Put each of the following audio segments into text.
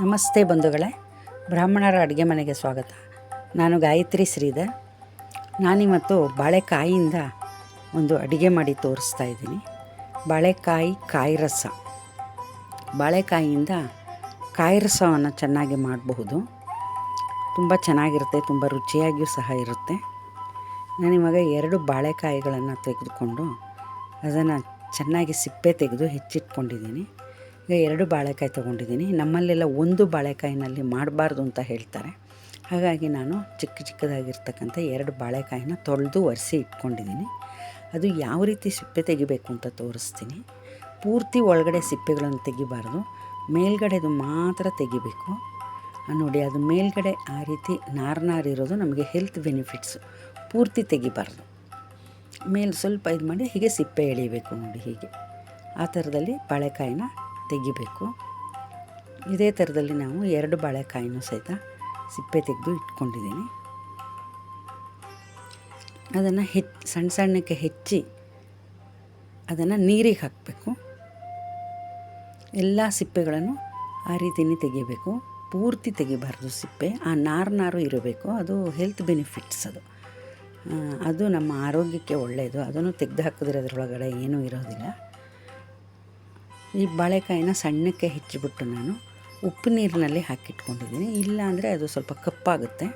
ನಮಸ್ತೆ ಬಂಧುಗಳೇ. ಬ್ರಾಹ್ಮಣರ ಅಡುಗೆ ಮನೆಗೆ ಸ್ವಾಗತ. ನಾನು ಗಾಯತ್ರಿ ಶ್ರೀಧರ್. ನಾನಿವತ್ತು ಬಾಳೆಕಾಯಿಯಿಂದ ಒಂದು ಅಡುಗೆ ಮಾಡಿ ತೋರಿಸ್ತಾ ಇದ್ದೀನಿ. ಬಾಳೆಕಾಯಿ ಕಾಯಿ ರಸ. ಬಾಳೆಕಾಯಿಯಿಂದ ಕಾಯಿ ರಸವನ್ನು ಚೆನ್ನಾಗಿ ಮಾಡಬಹುದು. ತುಂಬ ಚೆನ್ನಾಗಿರುತ್ತೆ, ತುಂಬ ರುಚಿಯಾಗಿಯೂ ಸಹ ಇರುತ್ತೆ. ನಾನಿವಾಗ ಎರಡು ಬಾಳೆಕಾಯಿಗಳನ್ನು ತೆಗೆದುಕೊಂಡು ಅದನ್ನು ಚೆನ್ನಾಗಿ ಸಿಪ್ಪೆ ತೆಗೆದು ಹೆಚ್ಚಿಟ್ಕೊಂಡಿದ್ದೀನಿ. ಈಗ ಎರಡು ಬಾಳೆಕಾಯಿ ತೊಗೊಂಡಿದ್ದೀನಿ. ನಮ್ಮಲ್ಲೆಲ್ಲ ಒಂದು ಬಾಳೆಕಾಯಿನಲ್ಲಿ ಮಾಡಬಾರ್ದು ಅಂತ ಹೇಳ್ತಾರೆ. ಹಾಗಾಗಿ ನಾನು ಚಿಕ್ಕ ಚಿಕ್ಕದಾಗಿರ್ತಕ್ಕಂಥ ಎರಡು ಬಾಳೆಕಾಯಿನ ತೊಳೆದು ಒರೆಸಿ ಇಟ್ಕೊಂಡಿದ್ದೀನಿ. ಅದು ಯಾವ ರೀತಿ ಸಿಪ್ಪೆ ತೆಗಿಬೇಕು ಅಂತ ತೋರಿಸ್ತೀನಿ. ಪೂರ್ತಿ ಒಳಗಡೆ ಸಿಪ್ಪೆಗಳನ್ನು ತೆಗಿಬಾರ್ದು. ಮೇಲ್ಗಡೆದು ಮಾತ್ರ ತೆಗಿಬೇಕು. ನೋಡಿ, ಅದು ಮೇಲ್ಗಡೆ ಆ ರೀತಿ ನಾರ್ ನಾರು ಇರೋದು ನಮಗೆ ಹೆಲ್ತ್ ಬೆನಿಫಿಟ್ಸು. ಪೂರ್ತಿ ತೆಗಿಬಾರ್ದು. ಮೇಲೆ ಸ್ವಲ್ಪ ಇದು ಮಾಡಿ ಹೀಗೆ ಸಿಪ್ಪೆ ಎಳಿಬೇಕು ನೋಡಿ ಹೀಗೆ. ಆ ಥರದಲ್ಲಿ ಬಾಳೆಕಾಯಿನ ತೆಗಿಬೇಕು. ಇದೇ ಥರದಲ್ಲಿ ನಾವು ಎರಡು ಬಾಳೆಕಾಯಿನೂ ಸಹಿತ ಸಿಪ್ಪೆ ತೆಗೆದು ಇಟ್ಕೊಂಡಿದ್ದೀನಿ. ಅದನ್ನು ಹೆಚ್ಚು ಸಣ್ಣ ಸಣ್ಣಕ್ಕೆ ಹೆಚ್ಚಿ ಅದನ್ನು ನೀರಿಗೆ ಹಾಕಬೇಕು. ಎಲ್ಲ ಸಿಪ್ಪೆಗಳನ್ನು ಆ ರೀತಿಯೇ ತೆಗಿಬೇಕು. ಪೂರ್ತಿ ತೆಗಿಬಾರ್ದು ಸಿಪ್ಪೆ. ಆ ನಾರು ನಾರು ಇರಬೇಕು. ಅದು ಹೆಲ್ತ್ ಬೆನಿಫಿಟ್ಸ್ ಅದು. ಅದು ನಮ್ಮ ಆರೋಗ್ಯಕ್ಕೆ ಒಳ್ಳೆಯದು ಅದನ್ನು ತೆಗೆದು ಹಾಕಿದ್ರೆ ಅದರೊಳಗಡೆ ಏನೂ ಇರೋದಿಲ್ಲ. ಈ ಬಾಳೆಕಾಯಿನ ಸಣ್ಣಕ್ಕೆ ಹೆಚ್ಚಿಬಿಟ್ಟು ನಾನು ಉಪ್ಪು ನೀರಿನಲ್ಲಿ ಹಾಕಿಟ್ಕೊಂಡಿದ್ದೀನಿ. ಇಲ್ಲಾಂದರೆ ಅದು ಸ್ವಲ್ಪ ಕಪ್ಪಾಗುತ್ತೆ.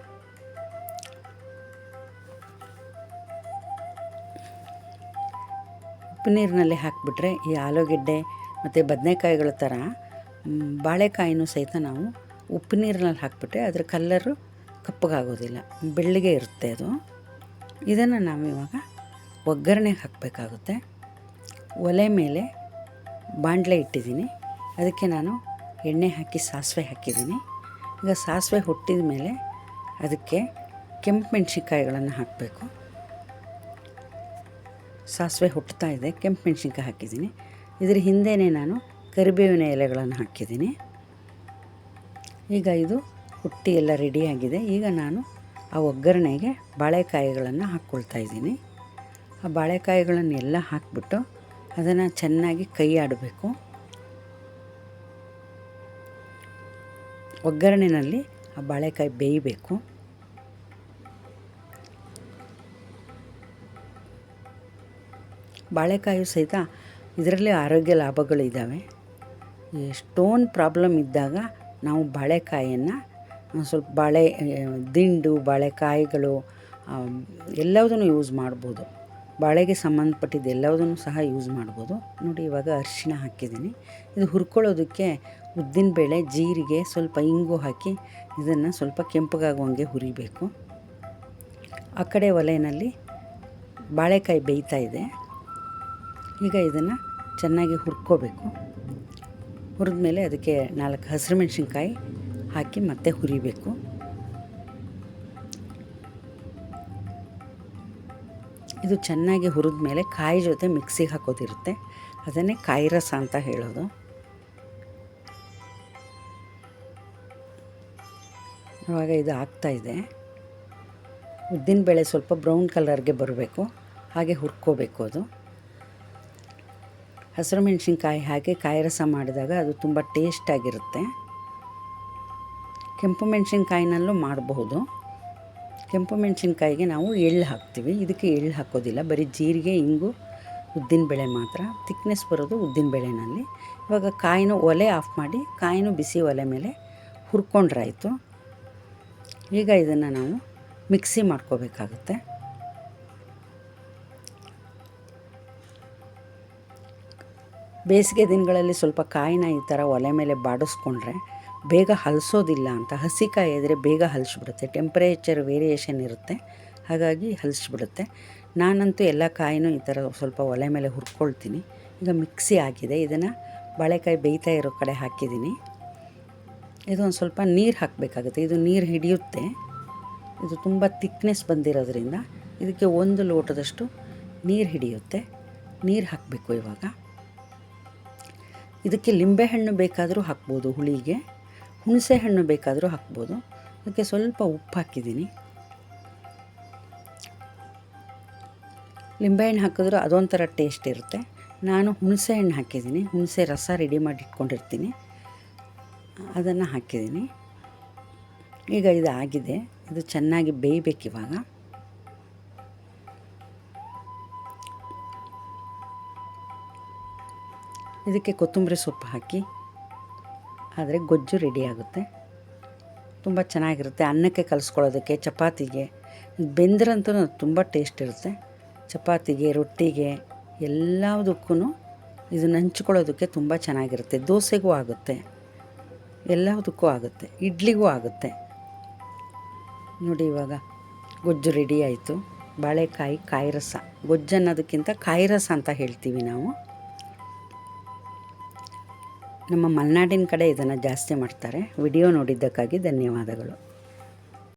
ಉಪ್ಪು ನೀರಿನಲ್ಲಿ ಹಾಕಿಬಿಟ್ರೆ ಈ ಆಲೂಗೆಡ್ಡೆ ಮತ್ತು ಬದನೆಕಾಯಿಗಳ ಥರ ಬಾಳೆಕಾಯಿನೂ ಸಹಿತ ನಾವು ಉಪ್ಪು ನೀರಿನಲ್ಲಿ ಹಾಕಿಬಿಟ್ರೆ ಅದರ ಕಲ್ಲರು ಕಪ್ಪಗಾಗೋದಿಲ್ಲ. ಬೆಳ್ಳಿಗೆ ಇರುತ್ತೆ ಅದು. ಇದನ್ನು ನಾವು ಇವಾಗ ಒಗ್ಗರಣೆಗೆ ಹಾಕಬೇಕಾಗುತ್ತೆ. ಒಲೆ ಮೇಲೆ ಬಾಣಲೆ ಇಟ್ಟಿದ್ದೀನಿ. ಅದಕ್ಕೆ ನಾನು ಎಣ್ಣೆ ಹಾಕಿ ಸಾಸಿವೆ ಹಾಕಿದ್ದೀನಿ. ಈಗ ಸಾಸಿವೆ ಹುಟ್ಟಿದ ಮೇಲೆ ಅದಕ್ಕೆ ಕೆಂಪು ಮೆಣಸಿನ್ಕಾಯಿಗಳನ್ನು ಹಾಕಬೇಕು. ಸಾಸಿವೆ ಹುಟ್ಟುತ್ತಾ ಇದೆ, ಕೆಂಪು ಮೆಣಸಿನ್ಕಾಯಿ ಹಾಕಿದ್ದೀನಿ. ಇದರ ಹಿಂದೆಯೇ ನಾನು ಕರಿಬೇವಿನ ಎಲೆಗಳನ್ನು ಹಾಕಿದ್ದೀನಿ. ಈಗ ಇದು ಹುಟ್ಟಿ ಎಲ್ಲ ರೆಡಿಯಾಗಿದೆ ಈಗ ನಾನು ಆ ಒಗ್ಗರಣೆಗೆ ಬಾಳೆಕಾಯಿಗಳನ್ನು ಹಾಕ್ಕೊಳ್ತಾ ಇದ್ದೀನಿ. ಆ ಬಾಳೆಕಾಯಿಗಳನ್ನೆಲ್ಲ ಹಾಕಿಬಿಟ್ಟು ಅದನ್ನು ಚೆನ್ನಾಗಿ ಕೈ ಆಡಬೇಕು ಒಗ್ಗರಣೆಯಲ್ಲಿ ಆ ಬಾಳೆಕಾಯಿ ಬೇಯಬೇಕು. ಬಾಳೆಕಾಯಿ ಸಹಿತ ಇದರಲ್ಲಿ ಆರೋಗ್ಯ ಲಾಭಗಳಿದ್ದಾವೆ. ಈ ಸ್ಟೋನ್ ಪ್ರಾಬ್ಲಮ್ ಇದ್ದಾಗ ನಾವು ಬಾಳೆಕಾಯಿಯನ್ನು ಸ್ವಲ್ಪ ಬಾಳೆ, ದಿಂಡು, ಬಾಳೆಕಾಯಿಗಳು ಎಲ್ಲದನ್ನು ಯೂಸ್ ಮಾಡ್ಬೋದು. ಬಾಳೆಗೆ ಸಂಬಂಧಪಟ್ಟಿದ್ದು ಎಲ್ಲವುದನ್ನು ಸಹ ಯೂಸ್ ಮಾಡ್ಬೋದು. ನೋಡಿ ಇವಾಗ ಅರಿಶಿಣ ಹಾಕಿದ್ದೀನಿ. ಇದು ಹುರ್ಕೊಳ್ಳೋದಕ್ಕೆ ಉದ್ದಿನಬೇಳೆ ಜೀರಿಗೆ, ಸ್ವಲ್ಪ ಇಂಗು ಹಾಕಿ ಇದನ್ನು ಸ್ವಲ್ಪ ಕೆಂಪಗಾಗುವಂಗೆ ಹುರಿಬೇಕು. ಆ ಕಡೆ ಒಲೆಯಲ್ಲಿ ಬಾಳೆಕಾಯಿ ಬೇಯ್ತಾ ಇದೆ. ಈಗ ಇದನ್ನು ಚೆನ್ನಾಗಿ ಹುರ್ಕೋಬೇಕು. ಹುರಿದ್ಮೇಲೆ ಅದಕ್ಕೆ ನಾಲ್ಕು ಹಸಿರು ಮೆಣಸಿನ್ಕಾಯಿ ಹಾಕಿ ಮತ್ತೆ ಹುರಿಬೇಕು. ಇದು ಚೆನ್ನಾಗಿ ಹುರಿದ ಮೇಲೆ ಕಾಯಿ ಜೊತೆ ಮಿಕ್ಸಿಗೆ ಹಾಕೋದಿರುತ್ತೆ. ಅದನ್ನೇ ಕಾಯಿ ರಸ ಅಂತ ಹೇಳೋದು. ಇವಾಗ ಇದು ಆಗ್ತಾ ಇದೆ. ಉದ್ದಿನಬೇಳೆ ಸ್ವಲ್ಪ ಬ್ರೌನ್ ಕಲರ್ಗೆ ಬರಬೇಕು. ಹಾಗೆ ಹುರ್ಕೋಬೇಕು ಅದು. ಹಸಿರು ಮೆಣಸಿನ್ಕಾಯಿ ಹಾಕಿ ಕಾಯಿ ರಸ ಮಾಡಿದಾಗ ಅದು ತುಂಬ ಟೇಸ್ಟಾಗಿರುತ್ತೆ ಕೆಂಪು ಮೆಣಸಿನ್ಕಾಯಿನಲ್ಲೂ ಮಾಡಬಹುದು. ಕೆಂಪು ಮೆಣಸಿನ್ಕಾಯಿಗೆ ನಾವು ಎಳ್ಳು ಹಾಕ್ತೀವಿ. ಇದಕ್ಕೆ ಎಳ್ಳು ಹಾಕೋದಿಲ್ಲ. ಬರೀ ಜೀರಿಗೆ, ಇಂಗು ಉದ್ದಿನಬೇಳೆ ಮಾತ್ರ. ತಿಕ್ನೆಸ್ ಬರೋದು ಉದ್ದಿನಬೇಳೆನಲ್ಲಿ ಇವಾಗ ಕಾಯಿನೂ ಒಲೆ ಆಫ್ ಮಾಡಿ ಕಾಯಿನೂ ಬಿಸಿ ಒಲೆ ಮೇಲೆ ಹುರ್ಕೊಂಡ್ರಾಯಿತು ಈಗ ಇದನ್ನು ನಾವು ಮಿಕ್ಸಿ ಮಾಡ್ಕೋಬೇಕಾಗುತ್ತೆ. ಬೇಸಿಗೆ ದಿನಗಳಲ್ಲಿ ಸ್ವಲ್ಪ ಕಾಯಿನ ಈ ಥರ ಒಲೆ ಮೇಲೆ ಬಾಡಿಸ್ಕೊಂಡ್ರೆ ಬೇಗ ಹಲಸೋದಿಲ್ಲ ಅಂತ. ಹಸಿ ಕಾಯಿ ಇದ್ದರೆ ಬೇಗ ಹಲಸ್ಬಿಡುತ್ತೆ. ಟೆಂಪ್ರೇಚರ್ ವೇರಿಯೇಷನ್ ಇರುತ್ತೆ. ಹಾಗಾಗಿ ಹಲಸ್ಬಿಡುತ್ತೆ. ನಾನಂತೂ ಎಲ್ಲ ಕಾಯಿನೂ ಈ ಥರ ಸ್ವಲ್ಪ ಒಲೆ ಮೇಲೆ ಹುರ್ಕೊಳ್ತೀನಿ. ಈಗ ಮಿಕ್ಸಿ ಆಗಿದೆ. ಇದನ್ನು ಬಾಳೆಕಾಯಿ ಬೇಯ್ತಾ ಇರೋ ಕಡೆ ಹಾಕಿದ್ದೀನಿ. ಇದು ಒಂದು ಸ್ವಲ್ಪ ನೀರು ಹಾಕಬೇಕಾಗುತ್ತೆ. ಇದು ನೀರು ಹಿಡಿಯುತ್ತೆ. ಇದು ತುಂಬ ತಿಕ್ನೆಸ್ ಬಂದಿರೋದ್ರಿಂದ ಇದಕ್ಕೆ ಒಂದು ಲೋಟದಷ್ಟು ನೀರು ಹಿಡಿಯುತ್ತೆ. ನೀರು ಹಾಕಬೇಕು ಇವಾಗ. ಇದಕ್ಕೆ ಲಿಂಬೆಹಣ್ಣು ಬೇಕಾದರೂ ಹಾಕ್ಬೋದು ಹುಳಿಗೆ. ಹುಣಸೆ ಹಣ್ಣು ಬೇಕಾದರೂ ಹಾಕ್ಬೋದು. ಅದಕ್ಕೆ ಸ್ವಲ್ಪ ಉಪ್ಪು ಹಾಕಿದ್ದೀನಿ. ಲಿಂಬೆಹಣ್ಣು ಹಾಕಿದ್ರು ಅದೊಂಥರ ಟೇಸ್ಟ್ ಇರುತ್ತೆ. ನಾನು ಹುಣಸೆ ಹಣ್ಣು ಹಾಕಿದ್ದೀನಿ. ಹುಣಸೆ ರಸ ರೆಡಿ ಮಾಡಿ ಇಟ್ಕೊಂಡಿರ್ತೀನಿ. ಅದನ್ನು ಹಾಕಿದ್ದೀನಿ. ಈಗ ಇದು ಆಗಿದೆ ಇದು ಚೆನ್ನಾಗಿ ಬೇಯಬೇಕಿವಾಗ ಇದಕ್ಕೆ ಕೊತ್ತಂಬರಿ ಸೊಪ್ಪು ಹಾಕಿ. ಆದರೆ ಗೊಜ್ಜು ರೆಡಿ ಆಗುತ್ತೆ. ತುಂಬ ಚೆನ್ನಾಗಿರುತ್ತೆ. ಅನ್ನಕ್ಕೆ ಕಲಿಸ್ಕೊಳ್ಳೋದಕ್ಕೆ, ಚಪಾತಿಗೆ. ಬೆಂದ್ರಂತೂ ತುಂಬ ಟೇಸ್ಟ್ ಇರುತ್ತೆ. ಚಪಾತಿಗೆ, ರೊಟ್ಟಿಗೆ ಎಲ್ಲದಕ್ಕೂ ಇದನ್ನು ಹಂಚ್ಕೊಳ್ಳೋದಕ್ಕೆ ತುಂಬ ಚೆನ್ನಾಗಿರುತ್ತೆ. ದೋಸೆಗೂ ಆಗುತ್ತೆ. ಎಲ್ಲದಕ್ಕೂ ಆಗುತ್ತೆ. ಇಡ್ಲಿಗೂ ಆಗುತ್ತೆ. ನೋಡಿ ಇವಾಗ ಗೊಜ್ಜು ರೆಡಿ ಆಯಿತು. ಬಾಳೆಕಾಯಿ, ಕಾಯಿ ರಸ. ಗೊಜ್ಜು ಅನ್ನೋದಕ್ಕಿಂತ ಕಾಯಿ ರಸ ಅಂತ ಹೇಳ್ತೀವಿ ನಾವು. ನಮ್ಮ ಮಲೆನಾಡಿನ ಕಡೆ ಇದನ್ನು ಜಾಸ್ತಿ ಮಾಡ್ತಾರೆ. ವಿಡಿಯೋ ನೋಡಿದ್ದಕ್ಕಾಗಿ ಧನ್ಯವಾದಗಳು.